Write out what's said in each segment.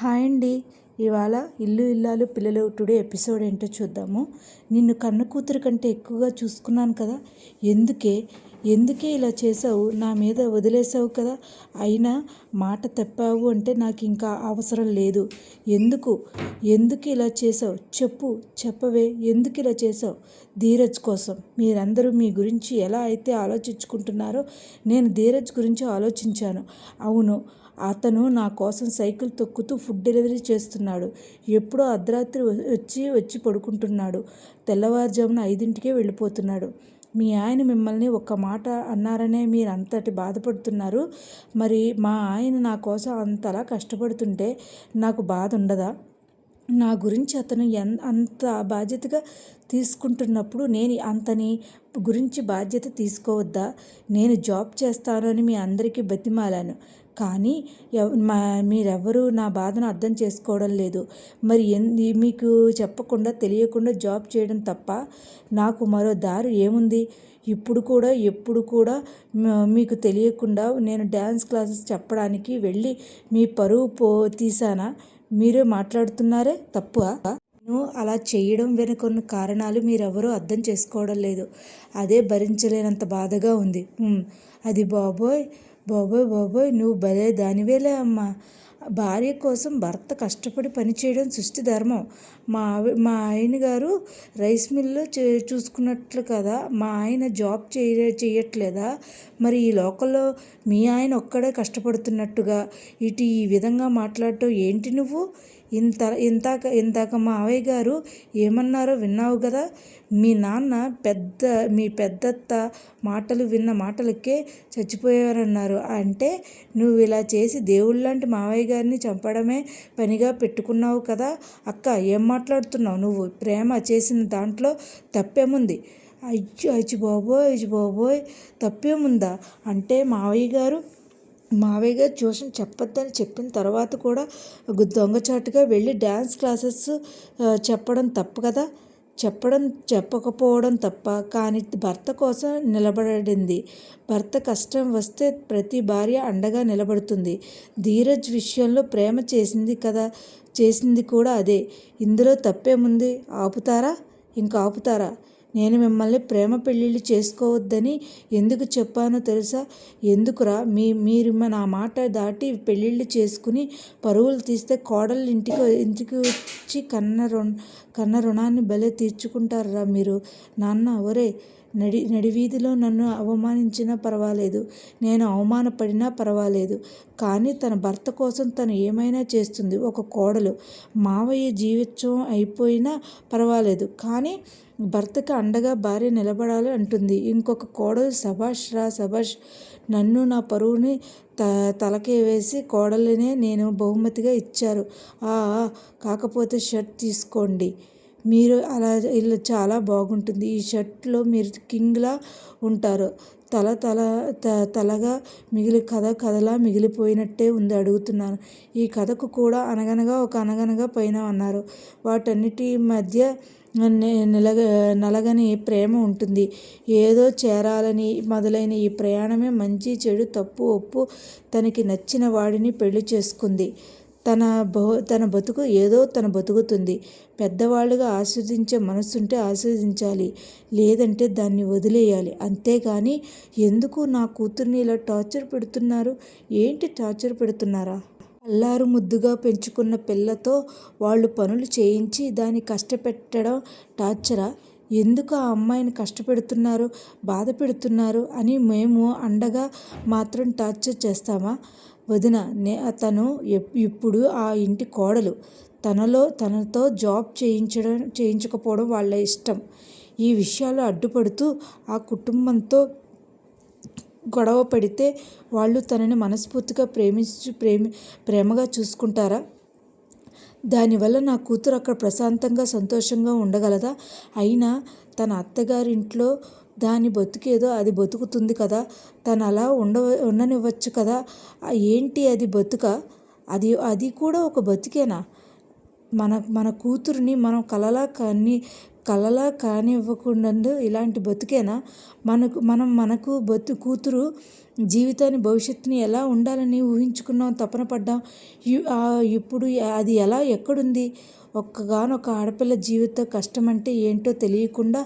Hi అండి. ఇవాళ ఇల్లు ఇల్లాలు పిల్లలు టుడే ఎపిసోడ్ ఏంటో చూద్దాము. నిన్ను కన్న కూతురు కంటే ఎక్కువగా చూసుకున్నాను కదా. ఎందుకే? ఎందుకే ఇలా చేసావు నా మీద వదిలేసావు కదా. అయినా మాట తప్పావు అంటే నాకు ఇంకా అవసరం లేదు. ఎందుకు? ఎందుకు ఇలా చేసావు చెప్పు చెప్పవే. ఎందుకు ఇలా చేసావు ధీరజ్ కోసం. మీరందరూ మీ గురించి ఎలా అయితే ఆలోచించుకుంటున్నారో నేను ధీరజ్ గురించి ఆలోచించాను. అవును అతను నా కోసం సైకిల్ తొక్కుతూ ఫుడ్ డెలివరీ చేస్తున్నాడు. ఎప్పుడో అర్ధరాత్రి వచ్చి వచ్చి పడుకుంటున్నాడు. తెల్లవారుజామున ఐదింటికే వెళ్ళిపోతున్నాడు. మీ ఆయన మిమ్మల్ని ఒక్క మాట అన్నారనే మీరు అంతటి బాధపడుతున్నారు. మరి మా ఆయన నా కోసం అంతలా కష్టపడుతుంటే నాకు బాధ ఉండదా? నా గురించి అతను ఎన్ అంత బాధ్యతగా తీసుకుంటున్నప్పుడు నేను అంతని గురించి బాధ్యత తీసుకోవద్దా? నేను జాబ్ చేస్తానని మీ అందరికీ బతిమాలాను. కానీ మా నా బాధను అర్థం చేసుకోవడం లేదు. మరి మీకు చెప్పకుండా తెలియకుండా జాబ్ చేయడం తప్ప నాకు మరో దారి ఏముంది? ఇప్పుడు కూడా ఎప్పుడు కూడా మీకు తెలియకుండా నేను డ్యాన్స్ క్లాసెస్ చెప్పడానికి వెళ్ళి మీ పరువు పో తీసానా మీరే మాట్లాడుతున్నారే? తప్పు? నేను అలా చేయడం వెనుకొన్న కారణాలు మీరెవరూ అర్థం చేసుకోవడం లేదు. అదే భరించలేనంత బాధగా ఉంది. అది బాబోయ్. బాబోయ్ బాబోయ్ నువ్వు భలే దానివేలే అమ్మా. భార్య కోసం భర్త కష్టపడి పనిచేయడం సృష్టి ధర్మం. మా మా ఆయన గారు రైస్ మిల్లు చే చూసుకున్నట్లు కదా మా ఆయన జాబ్ చేయ చేయట్లేదా? మరి ఈ లోకల్లో మీ ఆయన ఒక్కడే కష్టపడుతున్నట్టుగా ఇటు ఈ విధంగా మాట్లాడటం ఏంటి నువ్వు? ఇంత ఇంతాక ఇంతాక మా ఆవయ్య గారు ఏమన్నారో విన్నావు కదా? మీ నాన్న పెద్ద మీ పెద్దత్త మాటలు విన్న మాటలకే చచ్చిపోయారన్నారు. అంటే నువ్వు ఇలా చేసి దేవుళ్ళంటి మావయ్య గారిని చంపడమే పనిగా పెట్టుకున్నావు కదా? అక్క ఏం మాట్లాడుతున్నావు నువ్వు? ప్రేమ చేసిన దాంట్లో తప్పేముంది? అయ్యో అచ్చి బాబోయ్ అచ్చి బాబోయ్ తప్పేముందా? అంటే మావయ్య గారు మావయ్య గారు ట్యూషన్ చెప్పొద్దని చెప్పిన తర్వాత కూడా దొంగచాటుగా వెళ్ళి డ్యాన్స్ క్లాసెస్ చెప్పడం తప్పు కదా? చెప్పడం చెప్పకపోవడం తప్ప కానీ భర్త కోసం నిలబడింది. భర్త కష్టం వస్తే ప్రతి భార్య అండగా నిలబడుతుంది. ధీరజ్ విషయంలో ప్రేమ చేసింది కదా చేసింది కూడా అదే. ఇందులో తప్పేముంది? ఆపుతారా? ఇంకా ఆపుతారా? నేను మిమ్మల్ని ప్రేమ పెళ్ళిళ్ళు చేసుకోవద్దని ఎందుకు చెప్పానో తెలుసా? ఎందుకురా? మీ మీరు నా మాట దాటి పెళ్ళిళ్ళు చేసుకుని పరువులు తీస్తే కోడలు ఇంటికి ఇంటికి వచ్చి కన్న రుణ కన్న రుణాన్ని భలే తీర్చుకుంటారురా మీరు. నాన్న ఒరే నడి నడివీధిలో నన్ను అవమానించినా పర్వాలేదు. నేను అవమానపడినా పర్వాలేదు. కానీ తన భర్త కోసం తను ఏమైనా చేస్తుంది. ఒక కోడలు. మావయ్య జీవితం అయిపోయినా పర్వాలేదు. కానీ భర్తకి అండగా భార్య నిలబడాలి అంటుంది. ఇంకొక కోడలు సభాష్ రా సభాష్ నన్ను నా పరువుని త తలకే వేసి కోడలినే నేను బహుమతిగా ఇచ్చారు. కాకపోతే షర్ట్ తీసుకోండి. మీరు అలా ఇలా చాలా బాగుంటుంది. ఈ షర్ట్లో మీరు కింగ్లా ఉంటారు. తల తల త తలగా మిగిలి కథ కథలా మిగిలిపోయినట్టే ఉంది అడుగుతున్నాను ఈ కథకు కూడా అనగనగా ఒక అనగనగా పైన అన్నారు. వాటన్నిటి మధ్య నిలగ నలగని ప్రేమ ఉంటుంది. ఏదో చేరాలని మొదలైన ఈ ప్రయాణమే మంచి చెడు తప్పు ఒప్పు తనకి నచ్చిన వాడిని పెళ్ళి చేసుకుంది. తన బో తన బతుకు ఏదో తన బతుకుతుంది. పెద్దవాళ్ళుగా ఆస్వాదించే మనసుంటే ఆస్వాదించాలి. లేదంటే దాన్ని వదిలేయాలి. అంతేగాని ఎందుకు నా కూతుర్ని ఇలా టార్చర్ పెడుతున్నారు? ఏంటి టార్చర్ పెడుతున్నారా? అల్లారు ముద్దుగా పెంచుకున్న పిల్లతో వాళ్ళు పనులు చేయించి దాన్ని కష్టపెట్టడం టార్చరా? ఎందుకు ఆ అమ్మాయిని కష్టపెడుతున్నారు? బాధ పెడుతున్నారు అని మేము అండగా మాత్రం టార్చర్ చేస్తామా? వదిన నే తను ఇప్పుడు ఆ ఇంటి కోడలు. తనలో తనతో జాబ్ చేయించడం చేయించకపోవడం వాళ్ళ ఇష్టం. ఈ విషయాలు అడ్డుపడుతూ ఆ కుటుంబంతో గొడవ పడితే వాళ్ళు తనని మనస్ఫూర్తిగా ప్రేమించు ప్రేమి ప్రేమగా చూసుకుంటారా? దానివల్ల నా కూతురు అక్కడ ప్రశాంతంగా సంతోషంగా ఉండగలదా? అయినా తన అత్తగారింట్లో దాని బతుకేదో అది బతుకుతుంది కదా తను అలా ఉండ ఉండనివ్వచ్చు కదా ఏంటి అది బతుక అది అది కూడా ఒక బతికేనా మన మన కూతురుని మనం కలలా కానీ కలలా కానివ్వకుండా ఇలాంటి బతుకేనా మనకు మనం మనకు బతు కూతురు జీవితాన్ని భవిష్యత్తుని ఎలా ఉండాలని ఊహించుకున్నాం తపన పడ్డాం. ఇప్పుడు అది ఎలా ఎక్కడుంది? ఒక్కగానొక ఆడపిల్ల జీవిత కష్టం అంటే ఏంటో తెలియకుండా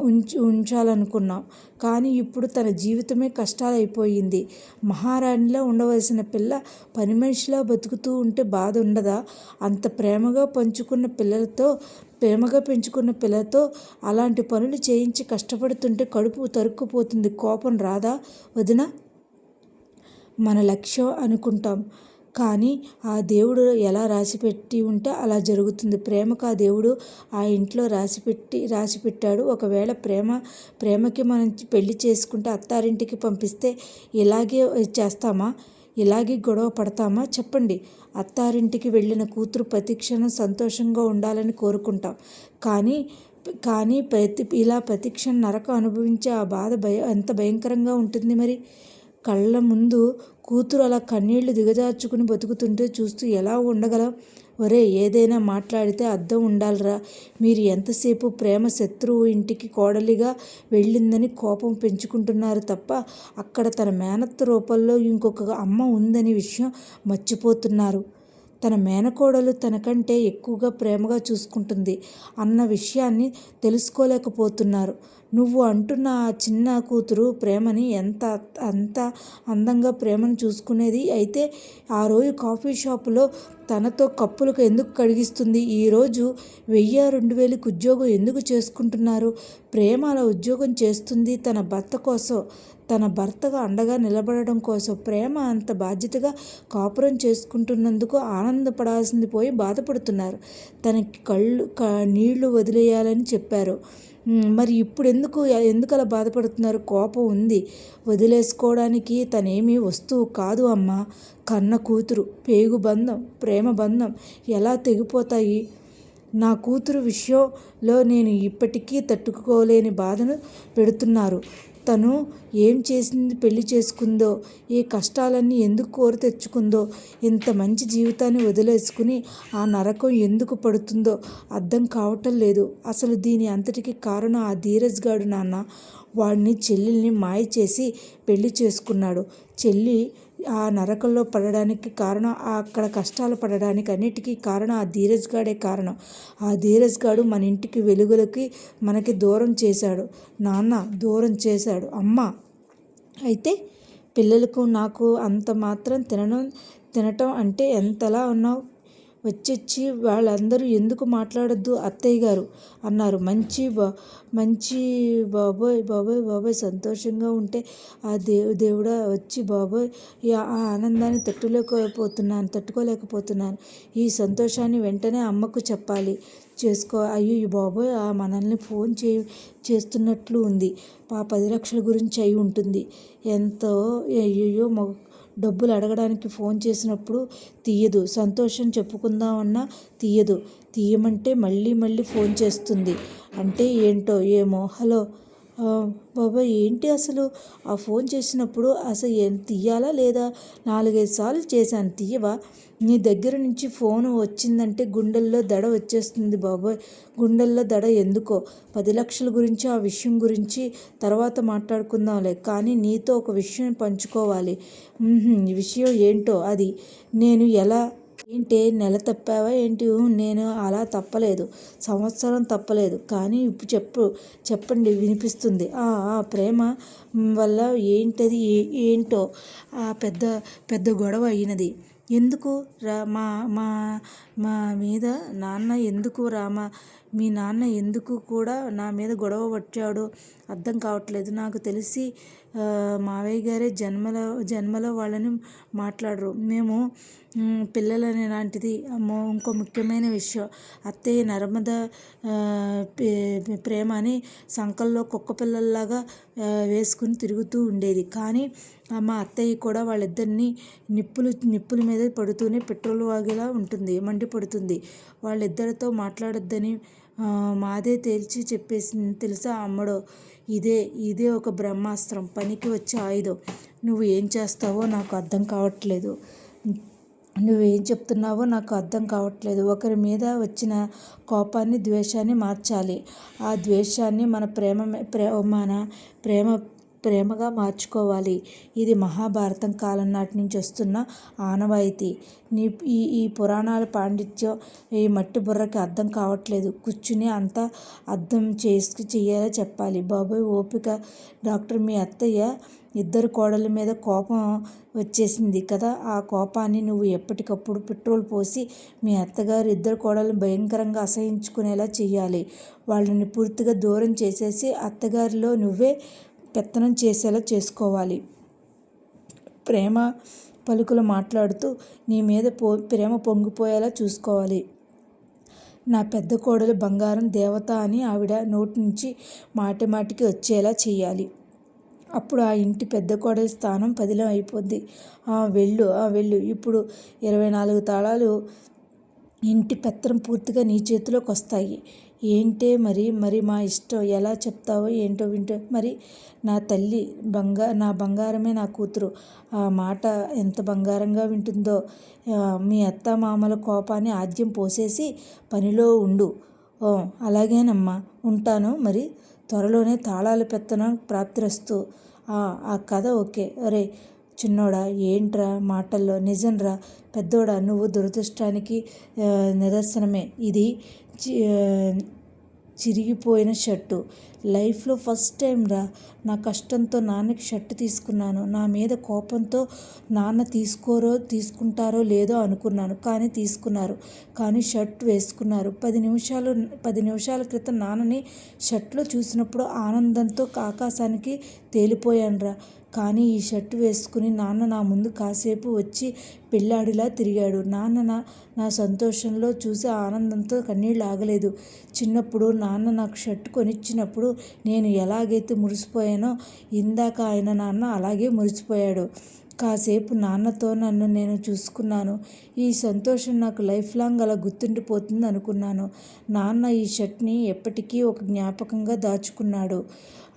ఉంచు ఉంచాలనుకున్నాం. కానీ ఇప్పుడు తన జీవితమే కష్టాలైపోయింది. మహారాణిలా ఉండవలసిన పిల్ల పని మనిషిలా బతుకుతూ ఉంటే బాధ ఉండదా అంత ప్రేమగా పంచుకున్న పిల్లలతో ప్రేమగా పెంచుకున్న పిల్లతో అలాంటి పనులు చేయించి కష్టపడుతుంటే కడుపు తరుక్కుపోతుంది. కోపం రాదా వదిన? మన లక్ష్యం అనుకుంటాం. కానీ ఆ దేవుడు ఎలా రాసిపెట్టి ఉంటే అలా జరుగుతుంది. ప్రేమకు ఆ దేవుడు ఆ ఇంట్లో రాసిపెట్టి రాసిపెట్టాడు. ఒకవేళ ప్రేమ ప్రేమకి మనం పెళ్ళి చేసుకుంటే అత్తారింటికి పంపిస్తే ఇలాగే చేస్తామా? ఇలాగే గొడవ పడతామా? చెప్పండి. అత్తారింటికి వెళ్ళిన కూతురు ప్రతిక్షణం సంతోషంగా ఉండాలని కోరుకుంటాం. కానీ కానీ ప్రతి ఇలా ప్రతిక్షణ నరకం అనుభవించే ఆ బాధ భయ ఎంత భయంకరంగా ఉంటుంది మరి? కళ్ళ ముందు కూతురు అలా కన్నీళ్ళు దిగజార్చుకుని బతుకుతుంటే చూస్తూ ఎలా ఉండగలం? ఒరే ఏదైనా మాట్లాడితే అర్థం ఉండాలిరా. మీరు ఎంతసేపు ప్రేమ శత్రువు ఇంటికి కోడలిగా వెళ్ళిందని కోపం పెంచుకుంటున్నారు తప్ప అక్కడ తన మేనత్త రూపంలో ఇంకొక అమ్మ ఉందని విషయం మర్చిపోతున్నారు. తన మేనకోడలు తనకంటే ఎక్కువగా ప్రేమగా చూసుకుంటుంది అన్న విషయాన్ని తెలుసుకోలేకపోతున్నారు. నువ్వు అంటున్న ఆ చిన్న కూతురు ప్రేమని ఎంత అంత అందంగా ప్రేమను చూసుకునేది? అయితే ఆ రోజు కాఫీ షాపులో తనతో కప్పులకు ఎందుకు కడిగిస్తుంది? ఈరోజు వెయ్యి రెండు వేలకు ఉద్యోగం ఎందుకు చేసుకుంటున్నారు? ప్రేమ అలా ఉద్యోగం చేస్తుంది తన భర్త కోసం తన భర్తగా అండగా నిలబడడం కోసం. ప్రేమ అంత బాధ్యతగా కాపురం చేసుకుంటున్నందుకు ఆనందపడాల్సింది పోయి బాధపడుతున్నారు. తనకి కళ్ళు నీళ్ళు వదిలేయాలని చెప్పారు. మరి ఇప్పుడు ఎందుకు ఎందుకు అలా బాధపడుతున్నారు? కోపం ఉంది. వదిలేసుకోవడానికి తనేమీ వస్తువు కాదు అమ్మ. కన్న కూతురు పేగు బంధం ప్రేమ బంధం ఎలా తెగిపోతాయి? నా కూతురు విషయంలో నేను ఇప్పటికీ తట్టుకోలేని బాధను పెడుతున్నారు. తను ఏం చేసింది పెళ్ళి చేసుకుందో ఏ కష్టాలన్నీ ఎందుకు కోరి తెచ్చుకుందో ఇంత మంచి జీవితాన్ని వదిలేసుకుని ఆ నరకం ఎందుకు పడుతుందో అర్థం కావటం లేదు. అసలు దీని అంతటికి కారణం ఆ ధీరజ్ గాడు నాన్న. వాడిని చెల్లెల్ని మాయ చేసి పెళ్ళి చేసుకున్నాడు. చెల్లి ఆ నరకంలో పడడానికి కారణం అక్కడ కష్టాలు పడడానికి అన్నిటికీ కారణం ఆ ధీరజ్ గాడే కారణం. ఆ ధీరజ్ గాడు మన ఇంటికి వెలుగులకి మనకి దూరం చేశాడు. నాన్న దూరం చేశాడు. అమ్మ అయితే పిల్లలకు నాకు అంత మాత్రం తినడం తినటం అంటే ఎంతలా ఉన్నావు? వచ్చొచ్చి వాళ్ళందరూ ఎందుకు మాట్లాడొద్దు అత్తయ్య గారు అన్నారు. మంచి బా మంచి బాబోయ్ బాబోయ్ బాబోయ్ సంతోషంగా ఉంటే ఆ దేవు దేవుడా వచ్చి బాబోయ్ ఆ ఆనందాన్ని తట్టులేకపోతున్నాను తట్టుకోలేకపోతున్నాను. ఈ సంతోషాన్ని వెంటనే అమ్మకు చెప్పాలి. చేసుకో అయ్యో బాబోయ్ ఆ మనల్ని ఫోన్ చే చేస్తున్నట్లు ఉంది. ఆ పది లక్షల గురించి అయి ఉంటుంది. ఎంతో అయ్యో డబ్బులు అడగడానికి ఫోన్ చేసినప్పుడు తీయదు. సంతోషం చెప్పుకుందామన్నా తీయదు. తీయమంటే మళ్ళీ మళ్ళీ ఫోన్ చేస్తుంది. అంటే ఏంటో ఏమో. హలో బాబాయ్ ఏంటి అసలు? ఆ ఫోన్ చేసినప్పుడు అసలు ఏం తీయాలా లేదా? నాలుగైదు సార్లు చేశాను తీయవా? నీ దగ్గర నుంచి ఫోన్ వచ్చిందంటే గుండెల్లో దడ వచ్చేస్తుంది బాబోయ్. గుండెల్లో దడ ఎందుకో? పది లక్షల గురించి ఆ విషయం గురించి తర్వాత మాట్లాడుకుందాంలే. కానీ నీతో ఒక విషయం పంచుకోవాలి. ఈ విషయం ఏంటో అది? నేను ఎలా ఏంటి నెల తప్పావా ఏంటి? నేను అలా తప్పలేదు. సంవత్సరం తప్పలేదు. కానీ ఇప్పుడు చెప్పు చెప్పండి వినిపిస్తుంది. ఆ ప్రేమ వల్ల ఏంటది ఏంటో? ఆ పెద్ద పెద్ద గొడవ అయినది. ఎందుకు రా మా మా మా మీద నాన్న ఎందుకు రామ? మీ నాన్న ఎందుకు కూడా నా మీద గొడవ పట్టాడు? అర్థం కావట్లేదు. నాకు తెలిసి మావయ్య గారే జన్మలో జన్మలో వాళ్ళని మాట్లాడరు. మేము పిల్లలనే లాంటిది. అమ్మో ఇంకో ముఖ్యమైన విషయం. అత్తయ్య నర్మద ప్రేమ అని సంకల్లో కుక్క పిల్లల్లాగా వేసుకుని తిరుగుతూ ఉండేది. కానీ మా అత్తయ్య కూడా వాళ్ళిద్దరిని నిప్పులు నిప్పుల మీద పడుతూనే పెట్రోల్ వాగేలా ఉంటుంది మండిపడుతుంది వాళ్ళిద్దరితో మాట్లాడొద్దని మాదే తేల్చి చెప్పేసింది. తెలుసా అమ్మడో? ఇదే ఇదే ఒక బ్రహ్మాస్త్రం. పనికి వచ్చే ఆయుధం. నువ్వు ఏం చేస్తావో నాకు అర్థం కావట్లేదు. నువ్వేం చెప్తున్నావో నాకు అర్థం కావట్లేదు. ఒకరి మీద వచ్చిన కోపాన్ని ద్వేషాన్ని మార్చాలి. ఆ ద్వేషాన్ని మన ప్రేమ ప్రే మన ప్రేమ ప్రేమగా మార్చుకోవాలి. ఇది మహాభారతం కాలం నాటి నుంచి వస్తున్న ఆనవాయితీ. నీ ఈ ఈ పురాణాల పాండిత్యం ఈ మట్టి బుర్రకి అర్థం కావట్లేదు. కూర్చుని అంతా అర్థం చేసి చెయ్యాలో చెప్పాలి. బాబోయ్ ఓపిక. డాక్టర్ మీ అత్తయ్య ఇద్దరు కోడల మీద కోపం వచ్చేసింది కదా. ఆ కోపాన్ని నువ్వు ఎప్పటికప్పుడు పెట్రోల్ పోసి మీ అత్తగారు ఇద్దరు కోడలను భయంకరంగా అసహించుకునేలా చేయాలి వాళ్ళని పూర్తిగా దూరం చేసేసి అత్తగారిలో నువ్వే పెత్తనం చేసేలా చేసుకోవాలి. ప్రేమ పలుకులు మాట్లాడుతూ నీ మీద పో ప్రేమ పొంగిపోయేలా చూసుకోవాలి. నా పెద్ద కోడలు బంగారం దేవత అని ఆవిడ నోటి నుంచి మాటి మాటికి వచ్చేలా చేయాలి అప్పుడు ఆ ఇంటి పెద్ద కోడలి స్థానం పదిలం అయిపోద్ది. వెళ్ళు వెళ్ళు. ఇప్పుడు ఇరవై నాలుగు తాళాలు ఇంటి పెత్తనం పూర్తిగా నీ చేతిలోకి వస్తాయి ఏంటే మరి? మరి మా ఇష్టం. ఎలా చెప్తావో ఏంటో వింటో మరి నా తల్లి బంగా నా బంగారమే నా కూతురు. ఆ మాట ఎంత బంగారంగా వింటుందో. మీ అత్త మామల కోపాన్ని ఆద్యం పోసేసి పనిలో ఉండు. ఓ అలాగేనమ్మా. ఉంటాను మరి. త్వరలోనే తాళాలు పెత్తనం ప్రాప్తిరస్తూ. ఆ కథ ఓకే. అరే చిన్నోడా ఏంట్రా మాటల్లో? నిజంరా పెద్దోడా నువ్వు దురదృష్టానికి నిదర్శనమే. ఇది చిరిగిపోయిన షర్టు. లైఫ్లో ఫస్ట్ టైం రా నా కష్టంతో నాన్నకి షర్ట్ తీసుకున్నాను. నా మీద కోపంతో నాన్న తీసుకోరో తీసుకుంటారో లేదో అనుకున్నాను. కానీ తీసుకున్నారు. కానీ షర్ట్ వేసుకున్నారు. పది నిమిషాలు పది నిమిషాల క్రితం నాన్నని షర్ట్లో చూసినప్పుడు ఆనందంతో ఆకాశానికి తేలిపోయాను రా. కానీ ఈ షర్ట్ వేసుకుని నాన్న నా ముందు కాసేపు వచ్చి పిల్లాడిలా తిరిగాడు. నాన్న నా నా సంతోషంలో చూసి ఆనందంతో కన్నీళ్ళు ఆగలేదు. చిన్నప్పుడు నాన్న నాకు షర్ట్ కొనిచ్చినప్పుడు నేను ఎలాగైతే మురిసిపోయానో ఇందాక ఆయన నాన్న అలాగే మురిసిపోయాడు. కాసేపు నాన్నతో నన్ను నేను చూసుకున్నాను. ఈ సంతోషం నాకు లైఫ్ లాంగ్ అలా గుర్తుండిపోతుంది అనుకున్నాను. నాన్న ఈ షర్ట్ని ఎప్పటికీ ఒక జ్ఞాపకంగా దాచుకున్నాడు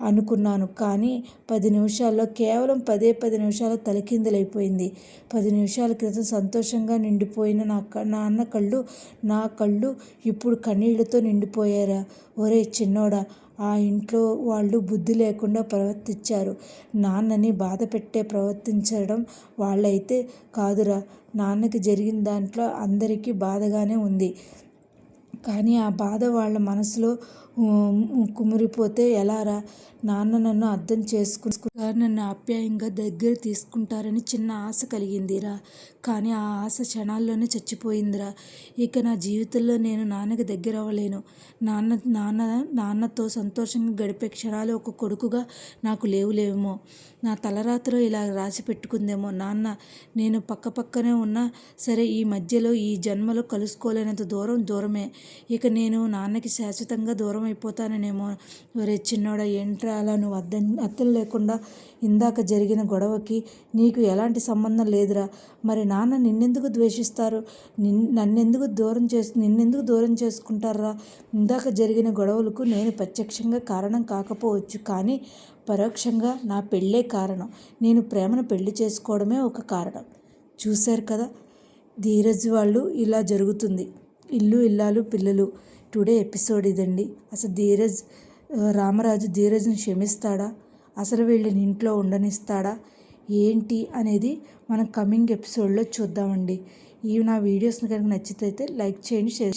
అనుకున్నాను. కానీ పది నిమిషాల్లో కేవలం పదే పది నిమిషాలు తలకిందులైపోయింది. పది నిమిషాల క్రితం సంతోషంగా నిండిపోయిన నా నాన్న కళ్ళు నా కళ్ళు ఇప్పుడు కన్నీళ్ళతో నిండిపోయారా? ఒరే చిన్నోడా ఆ ఇంట్లో వాళ్ళు బుద్ధి లేకుండా ప్రవర్తించారు. నాన్నని బాధ పెట్టే ప్రవర్తించడం వాళ్ళైతే కాదురా నాన్నకి జరిగిన దాంట్లో అందరికీ బాధగానే ఉంది. కానీ ఆ బాధ వాళ్ళ మనసులో కుమిరిపోతే ఎలారా? నాన్న నన్ను అర్థం చేసుకుని నన్ను ఆప్యాయంగా దగ్గర తీసుకుంటారని చిన్న ఆశ కలిగిందిరా. కానీ ఆ ఆశ క్షణాల్లోనే చచ్చిపోయిందిరా. ఇక నా జీవితంలో నేను నాన్నకి దగ్గర అవ్వలేను. నాన్న నాన్న నాన్నతో సంతోషంగా గడిపే క్షణాలు ఒక కొడుకుగా నాకు లేవులేమో నా తలరాత్రిలో ఇలా రాసి పెట్టుకుందేమో. నాన్న నేను పక్క పక్కనే ఉన్నా సరే ఈ మధ్యలో ఈ జన్మలో కలుసుకోలేనంత దూరం దూరమే. ఇక నేను నాన్నకి శాశ్వతంగా దూరం అయిపోతాననేమో ఒరే చిన్నోడా ఏంట్రా అలా? నువ్వు అద్దం అత్తలు లేకుండా ఇందాక జరిగిన గొడవకి నీకు ఎలాంటి సంబంధం లేదురా. మరి నాన్న నిన్నెందుకు ద్వేషిస్తారు? నిన్ నన్నెందుకు దూరం చేసు నిన్నెందుకు దూరం చేసుకుంటారా? ఇందాక జరిగిన గొడవలకు నేను ప్రత్యక్షంగా కారణం కాకపోవచ్చు కానీ పరోక్షంగా నా పెళ్ళే కారణం. నేను ప్రేమను పెళ్ళి చేసుకోవడమే ఒక కారణం. చూశారు కదా? ధీరజ్ వాళ్ళు ఇలా జరుగుతుంది. ఇల్లు ఇల్లాలు పిల్లలు. టుడే ఎపిసోడ్ ఇదండి. అసలు ధీరజ్ రామరాజు ధీరజ్ని క్షమిస్తాడా? అసలు వీళ్ళని ఇంట్లో ఉండనిస్తాడా? ఏంటి అనేది మనం కమింగ్ ఎపిసోడ్లో చూద్దామండి. ఇవి నా వీడియోస్ని కనుక నచ్చితే లైక్ చేయండి షేర్